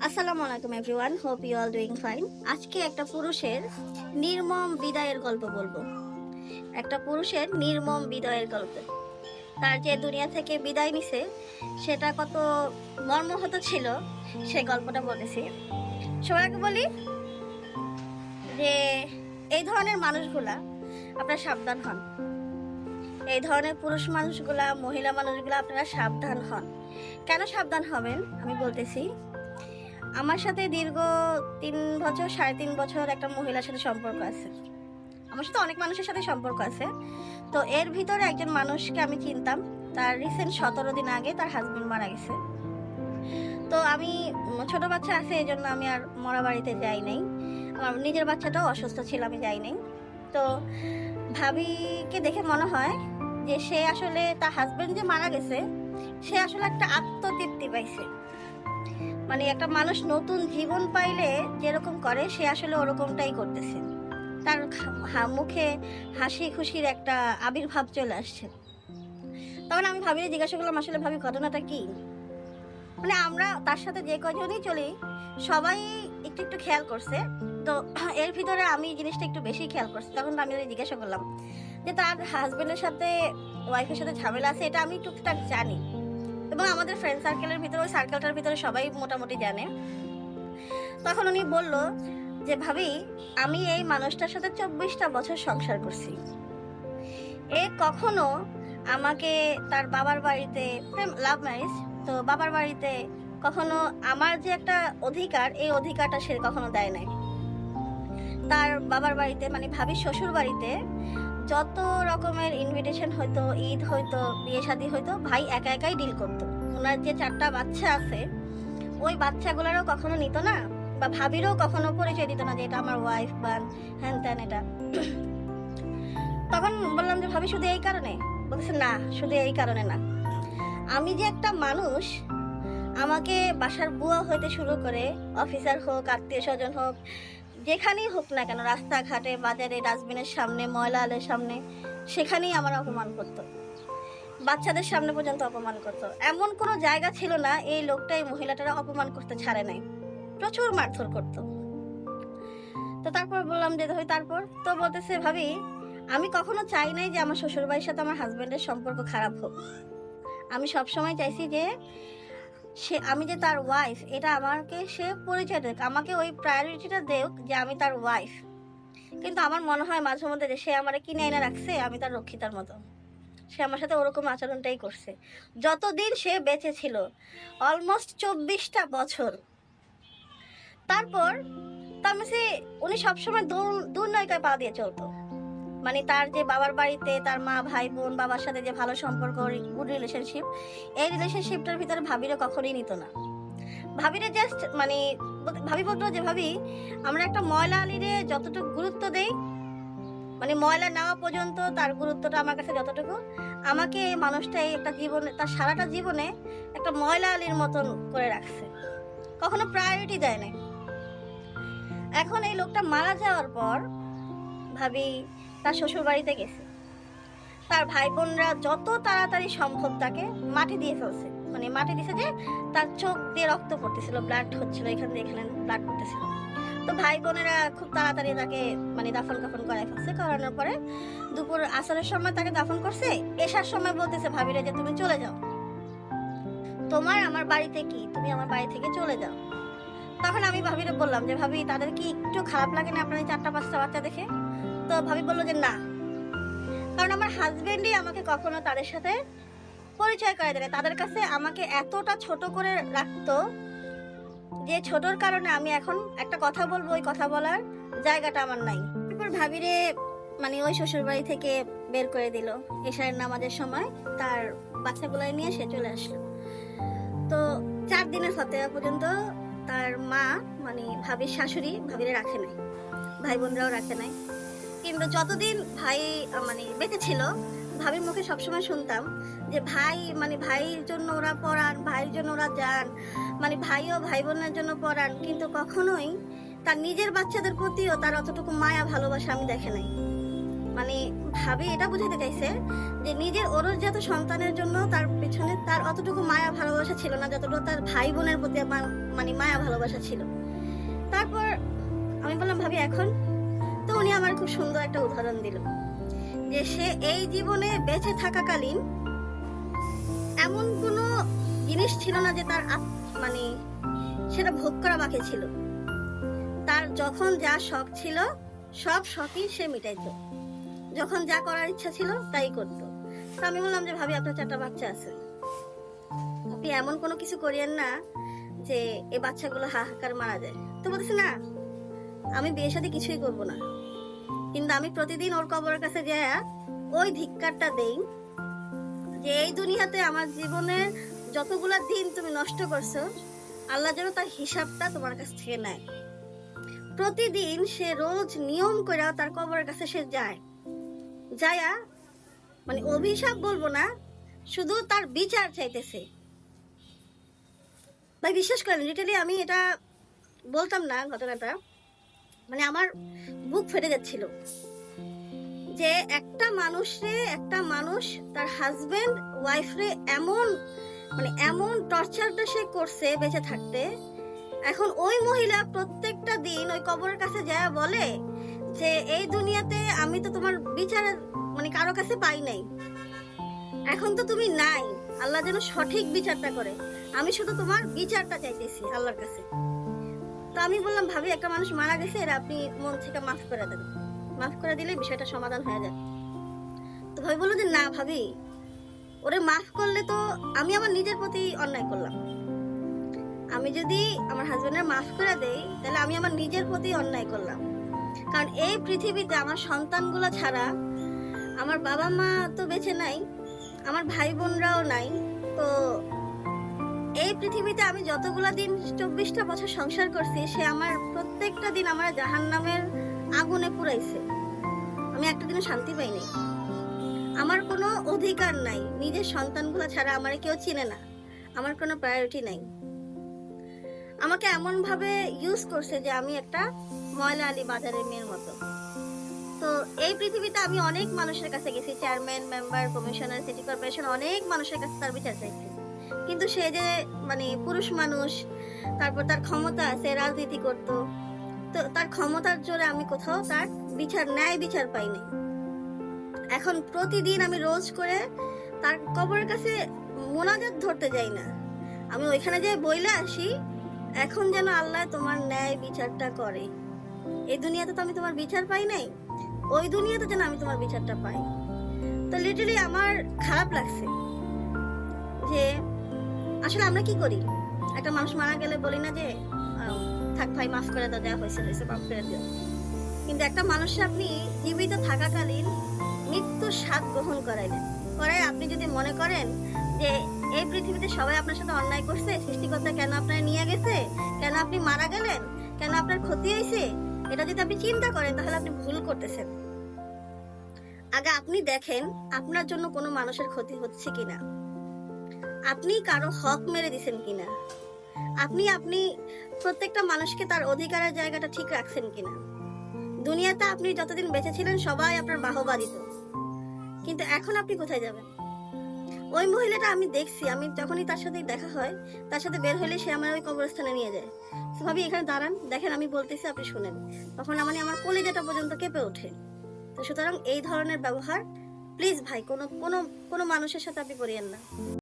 আসসালামু আলাইকুম everyone hope you all doing fine আজকে একটা পুরুষের নির্মম বিদায়ের গল্প বলব। একটা পুরুষের নির্মম বিদায়ের গল্প। তার যে দুনিয়া থেকে বিদায় নিছে, সেটা কত মর্মহত ছিল সেই গল্পটা বলেছি। সবাইকে বলি যে, এই ধরনের মানুষগুলা আপনারা সাবধান হন। এই ধরনের পুরুষ মানুষগুলা, মহিলা মানুষগুলা আপনারা সাবধান হন। কেন সাবধান হবেন? আমি বলতেছি আমার সাথে দীর্ঘ তিন বছর, সাড়ে তিন বছর একটা মহিলার সাথে সম্পর্ক আছে। আমার সাথে অনেক মানুষের সাথে সম্পর্ক আছে। তো এর ভিতরে একজন মানুষকে আমি চিনতাম। তার রিসেন্ট সতেরো দিন আগে তার হাজবেন্ড মারা গেছে। তো আমি, ছোট বাচ্চা আছে এই জন্য আমি আর মরা বাড়িতে যাই নাই। আমার নিজের বাচ্চাটাও অসুস্থ ছিল, আমি যাই নাই। তো ভাবিকে দেখে মনে হয় যে সে আসলে তার হাজবেন্ড যে মারা গেছে, সে আসলে একটা আত্মতৃপ্তি পাইছে। মানে একটা মানুষ নতুন জীবন পাইলে যেরকম করে, সে আসলে ওরকমটাই করতেছে। তার মুখে হাসি খুশির একটা আবির্ভাব চলে আসছে। তখন আমি ভাবিলে জিজ্ঞাসা করলাম, আসলে ভাবি, ঘটনাটা কি? মানে আমরা তার সাথে যে কজনই চলি, সবাই একটু একটু খেয়াল করছে। তো এর ভিতরে আমি জিনিসটা একটু বেশি খেয়াল করছি। তখন আমি জিজ্ঞাসা করলাম যে, তার হাজবেন্ডের সাথে ওয়াইফের সাথে ঝামেলা আছে? এটা আমি টুকটাক জানি। এবং আমাদের ফ্রেন্ড সার্কেলের ভিতরে, ওই সার্কেলটার ভিতরে সবাই মোটামুটি জানে। তখন উনি বলল যে, ভাবি, আমি এই মানুষটার সাথে চব্বিশটা বছর সংসার করছি। এ কখনো আমাকে তার বাবার বাড়িতে লাভ ম্যারেজ তো বাবার বাড়িতে কখনো আমার যে একটা অধিকার, এই অধিকারটা সে কখনো দেয় নাই। তার বাবার বাড়িতে মানে ভাবির শ্বশুর বাড়িতে যত রকমের ইনভিটেশন হয়তো, ঈদ হয়তো, বিয়ে শাদী হয়তো, ভাই একা একাই ডিল করতো। ওনার যে চারটা বাচ্চা আছে, ওই বাচ্চাগুলোরও কখনো নিত না, বা ভাবিরও কখনো পরিচয় দিত না যে এটা আমার ওয়াইফ বা হ্যান ত্যান এটা। তখন বললাম যে, ভাবি, শুধু এই কারণে? বলতেছে, না, শুধু এই কারণে না। আমি যে একটা মানুষ, আমাকে বাসার বুয়া হইতে শুরু করে অফিসার হোক, আত্মীয় স্বজন হোক যেখানেই হোক না কেন, রাস্তাঘাটে, বাজারে, ডাস্টবিনের সামনে, ময়লা আলের সামনে, সেখানেই আমার অপমান করতো। বাচ্চাদের সামনে পর্যন্ত অপমান করতো। এমন কোনো জায়গা ছিল না, এই লোকটা এই মহিলাটারা অপমান করতে ছাড়ে নাই। প্রচুর মারধর করতো। তো তারপর বললাম যে ভাই তারপর? তো বলতেছে, ভাবি, আমি কখনো চাই নাই যে আমার শ্বশুরবাড়ির সাথে আমার হাজবেন্ডের সম্পর্ক খারাপ হোক। আমি সবসময় চাইছি যে সে, আমি যে তার ওয়াইফ এটা আমাকে সে পরিচয় দেখ আমাকে ওই প্রায়োরিটিটা দেখ যে আমি তার ওয়াইফ কিন্তু আমার মনে হয় মাঝে মধ্যে যে সে আমার কিনে এনে রাখছে, আমি তার রক্ষিতার মতো। সে আমার সাথে ওরকম আচরণটাই করছে। যতদিন সে বেঁচে ছিল অলমোস্ট চব্বিশটা বছর। তারপর তার মাঝে উনি সবসময় দুর্নয়কায় পা দিয়ে চলতো। মানে তার যে বাবার বাড়িতে তার মা, ভাই, বোন, বাবার সাথে যে ভালো সম্পর্ক গুড রিলেশনশিপ এই রিলেশনশিপটার ভিতরে ভাবিরা কখনোই নিত না। ভাবিরা জাস্ট মানে ভাবি বলতো যে, ভাবি, আমরা একটা ময়লা আলিরে যতটুকু গুরুত্ব দেই মানে ময়লা নেওয়া পর্যন্ত তার গুরুত্বটা আমার কাছে যতটুকু, আমাকে এই মানুষটা এই একটা জীবনে, তার সারাটা জীবনে একটা ময়লা আলির মতন করে রাখছে। কখনো প্রায়োরিটি দেয় নাই। এখন এই লোকটা মারা যাওয়ার পর ভাবি তার শ্বশুর বাড়িতে গেছে। তার ভাই বোনরা যত তাড়াতাড়ি সম্ভব তাকে মাটি দিয়ে ফেলছে। মানে মাটি দিছে যে তার চোখ দিয়ে রক্ত পড়তেছিল ব্লাড হচ্ছিল, এখান দিয়ে এখানে ব্লাড পড়তেছিল। তো ভাই বোনেরা খুব তাড়াতাড়ি তাকে মানে দাফন কাফন করাই ফেলছে। করানোর পরে দুপুর আসরের সময় তাকে দাফন করছে। এসার সময় বলতেছে ভাবিরা যে, তুমি চলে যাও। তোমার আমার বাড়িতে কি? তুমি আমার বাড়ি থেকে চলে যাও। তখন আমি ভাবিরে বললাম যে, ভাবি, তাদের কি একটু খারাপ লাগে না আপনার চারটা, পাঁচটা বাচ্চা দেখে? তো ভাবি বলল যে না। কারণ আমার হাজবেন্ডই আমাকে কখনো তাদের সাথে পরিচয় করে দেয়। তাদের কাছে আমাকে এতটা ছোট করে রাখতো যে ছোটর কারণে আমি এখন একটা কথা বলব, ওই কথা বলার জায়গাটা আমার নাই। তারপর ভাবিরে মানে ওই শ্বশুর বাড়ি থেকে বের করে দিল। এশারের নামাজের সময় তার বাচ্চাগুলাই নিয়ে সে চলে আসলো। তো চার দিনের ফতেহা পর্যন্ত তার মা মানে ভাবির শাশুড়ি ভাবিরে রাখে নাই। ভাই বোনরাও রাখে নাই। কিন্তু যতদিন ভাই মানে বেঁচে ছিল, ভাবির মুখে সবসময় শুনতাম যে ভাই মানে ভাইয়ের জন্য ওরা পড়ান ভাইয়ের জন্য ওরা যান মানে ভাইও ভাই বোনের জন্য পড়ান কিন্তু কখনোই তার নিজের বাচ্চাদের প্রতিও তার অতটুকু মায়া, ভালোবাসা আমি দেখে নাই। মানে ভাবি এটা বুঝাতে চাইছে যে নিজের ওরজাত সন্তানের জন্য তার পেছনে তার অতটুকু মায়া, ভালোবাসা ছিল না, যতটুকু তার ভাই বোনের প্রতি মানে মায়া, ভালোবাসা ছিল। তারপর আমি বললাম, ভাবি, এখন তো উনি আমার খুব সুন্দর একটা উদাহরণ দিল যে সে এই জীবনে বেঁচে থাকাকালীন এমন কোনো জিনিস ছিল না যে তার মানে সেটা ভোগ করা বাকি ছিল। তার যখন যা শখ ছিল, সব শখই সে মিটাইত। যখন যা করার ইচ্ছা ছিল, তাই করতো। তো আমি বললাম যে, ভাবি, আপনার চারটা বাচ্চা আছে। আপনি এমন কোনো কিছু করিয়েন না যে, এই বাচ্চাগুলো হাহাকার মারা যায়। তো বলতেছে, না আমি বিয়ের সাথে কিছুই করব না। কিন্তু আমি প্রতিদিন ওর কবরের কাছে যায় ওই ধিক্কারটা দেই যে এই দুনিয়াতে আমার জীবনের যতগুলা দিন তুমি নষ্ট করছ, আল্লাহ যেন তার হিসাবটা তোমার কাছ থেকে নেয়। প্রতিদিন সে রোজ নিয়ম করে তার কবরের কাছে সে যায়। যায়া মানে অভিশাপ বলব না, শুধু তার বিচার চাইতেছে। ভাই, বিশ্বাস করেন লিটালি আমি এটা বলতাম না ঘটনাটা। মানে আমার বুক ফেটে যাচ্ছিল। যে একটা মানুষে একটা মানুষ তার হাজবেন্ড ওয়াইফরে এমন মানে এমন টর্চারটা সে করছে বেঁচে থাকতে। এখন ওই মহিলা প্রত্যেকটা দিন ওই কবরের কাছে যায়, বলে যে, এই দুনিয়াতে আমি তো তোমার বিচার মানে কারও কাছে পাই নাই। এখন তো তুমি নাই। আল্লাহ যেন সঠিক বিচারটা করে। আমি শুধু তোমার বিচারটা চাইতেছি আল্লাহর কাছে। আমি বললাম, ভাবি, একটা মানুষ মারা গেছে, এরা আপনি মন থেকে মাফ করে দেন। মাফ করে দিলে বিষয়টা সমাধান হয়ে যায়। তো ভাবি বলল যে, না ভাবি, ওরে মাফ করলে তো আমি আমার নিজের প্রতি অন্যায় করলাম। আমি যদি আমার হাজবেন্ডের মাফ করে দেই, তাহলে আমি আমার নিজের প্রতি অন্যায় করলাম। কারণ এই পৃথিবীতে আমার সন্তানগুলো ছাড়া আমার বাবা মা তো বেঁচে নাই, আমার ভাই বোনরাও নাই, তো এই পৃথিবীতে আমি যতগুলা দিন চব্বিশটা বছর সংসার করছি, সে আমার প্রত্যেকটা দিন আমার জাহান নামের আগুনে পুরাইছে আমি একটা দিনও শান্তি পাইনি। আমার কোনো অধিকার নাই। নিজের সন্তানগুলো ছাড়া আমার কেউ চিনে না। আমার কোনো প্রায়োরিটি নাই। আমাকে এমন ভাবে ইউজ করছে যে আমি একটা ময়লা আলী বাজারের মেয়ের মতো। তো এই পৃথিবীতে আমি অনেক মানুষের কাছে গেছি। Chairman member commissioner city corporation অনেক মানুষের কাছে তার বিচার চাইছি কিন্তু সে যে মানে পুরুষ মানুষ, তারপর তার ক্ষমতা আছে, রাজনীতি করত, তো তার ক্ষমতার জোরে আমি কোথাও তার বিচার, ন্যায় বিচার পাইনি এখন প্রতিদিন আমি রোজ করে তার কবরের কাছে মোনাজাত ধরতে যাই না। আমি ওইখানে যে বইলে আসি, এখন যেন আল্লাহ তোমার ন্যায় বিচারটা করে। এই দুনিয়াতে তো আমি তোমার বিচার পাই নাই, ওই দুনিয়াতে যেন আমি তোমার বিচারটা পাই। তো লিটালি আমার খারাপ লাগছে যে আসলে আমরা কি করি? একটা মানুষ মারা গেলে বলি না যে থাক ভাই, মাফ করে দাও, যা হয়েছে হয়েছে, মাফ করে দিও। কিন্তু একটা মানুষকে আপনি জীবিত থাকাকালীন মৃত্যুর স্বাদ গ্রহণ করাইলেন করায় আপনি যদি মনে করেন যে, এই পৃথিবীতে সবাই আপনার সাথে অন্যায় করছে, সৃষ্টিকর্তা কেন আপনার নিয়ে গেছে, কেন আপনি মারা গেলেন, কেন আপনার ক্ষতি হয়েছে, এটা যদি আপনি চিন্তা করেন, তাহলে আপনি ভুল করতেছেন। আগে আপনি দেখেন আপনার জন্য কোনো মানুষের ক্ষতি হচ্ছে কিনা। আপনি কারও হক মেরে দিছেন কিনা? আপনি আপনি প্রত্যেকটা মানুষকে তার অধিকারের জায়গাটা ঠিক রাখছেন কিনা? দুনিয়াতে আপনি যতদিন বেঁচে ছিলেন, সবাই আপনার বাহবা দিত। কিন্তু এখন আপনি কোথায় যাবেন? ওই মহিলাটা আমি দেখছি, আমি যখনই তার সাথে দেখা হয়, তার সাথে বের হলে সে আমার ওই কবরস্থানে নিয়ে যায়। তো ভাবি এখানে দাঁড়ান, দেখেন আমি বলতেছি, আপনি শুনেন। তখন আমার আমার কলেজাটা পর্যন্ত কেঁপে ওঠে। তো সুতরাং এই ধরনের ব্যবহার, প্লিজ ভাই, কোনো কোনো কোনো মানুষের সাথে আপনি করিয়েন না।